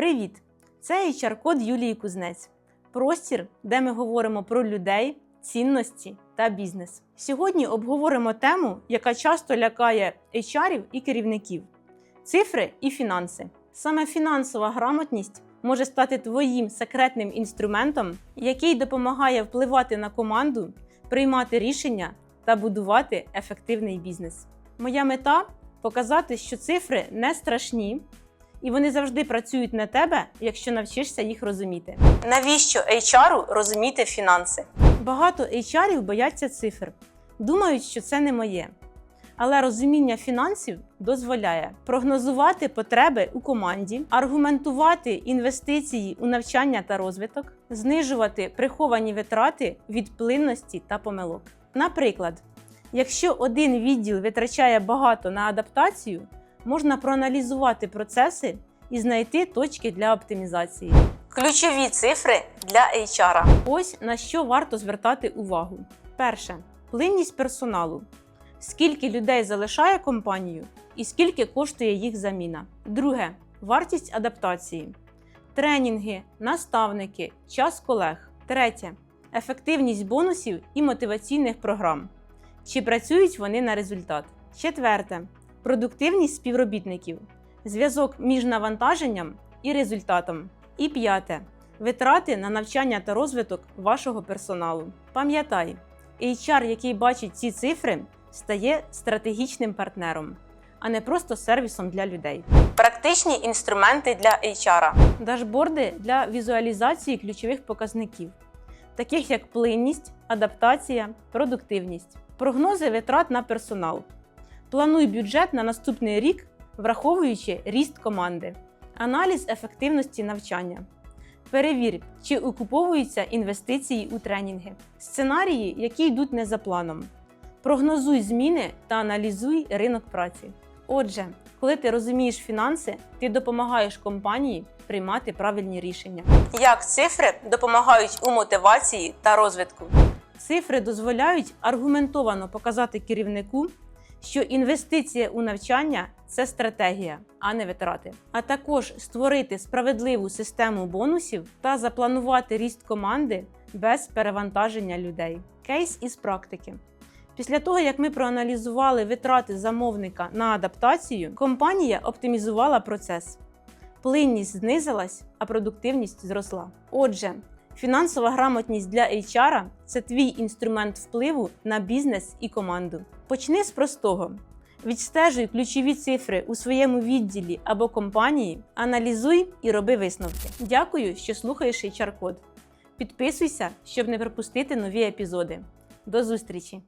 Привіт! Це HR-код Юлії Кузнець. Простір, де ми говоримо про людей, цінності та бізнес. Сьогодні обговоримо тему, яка часто лякає HR-ів і керівників: цифри і фінанси. Саме фінансова грамотність може стати твоїм секретним інструментом, який допомагає впливати на команду, приймати рішення та будувати ефективний бізнес. Моя мета показати, що цифри не страшні, і вони завжди працюють на тебе, якщо навчишся їх розуміти. Навіщо HR розуміти фінанси? Багато HR бояться цифр, думають, що це не моє. Але розуміння фінансів дозволяє прогнозувати потреби у команді, аргументувати інвестиції у навчання та розвиток, знижувати приховані витрати від плинності та помилок. Наприклад, якщо один відділ витрачає багато на адаптацію, можна проаналізувати процеси і знайти точки для оптимізації. Ключові цифри для HR. Ось на що варто звертати увагу. Перше плинність персоналу. Скільки людей залишає компанію і скільки коштує їх заміна. Друге вартість адаптації. Тренінги, наставники, час колег. Третє ефективність бонусів і мотиваційних програм. Чи працюють вони на результат? Четверте продуктивність співробітників, зв'язок між навантаженням і результатом. І п'яте витрати на навчання та розвиток вашого персоналу. Пам'ятай, HR, який бачить ці цифри, стає стратегічним партнером, а не просто сервісом для людей. Практичні інструменти для HR. Дашборди для візуалізації ключових показників, таких як плинність, адаптація, продуктивність, прогнози витрат на персонал. Плануй бюджет на наступний рік, враховуючи ріст команди, аналіз ефективності навчання. Перевір, чи окуповуються інвестиції у тренінги, сценарії, які йдуть не за планом. Прогнозуй зміни та аналізуй ринок праці. Отже, коли ти розумієш фінанси, ти допомагаєш компанії приймати правильні рішення. Як цифри допомагають у мотивації та розвитку? Цифри дозволяють аргументовано показати керівнику, що інвестиція у навчання це стратегія, а не витрати, а також створити справедливу систему бонусів та запланувати ріст команди без перевантаження людей. Кейс із практики. Після того, як ми проаналізували витрати замовника на адаптацію, компанія оптимізувала процес. Плинність знизилась, а продуктивність зросла. Отже, фінансова грамотність для HR – це твій інструмент впливу на бізнес і команду. Почни з простого. Відстежуй ключові цифри у своєму відділі або компанії, аналізуй і роби висновки. Дякую, що слухаєш HR-код. Підписуйся, щоб не пропустити нові епізоди. До зустрічі!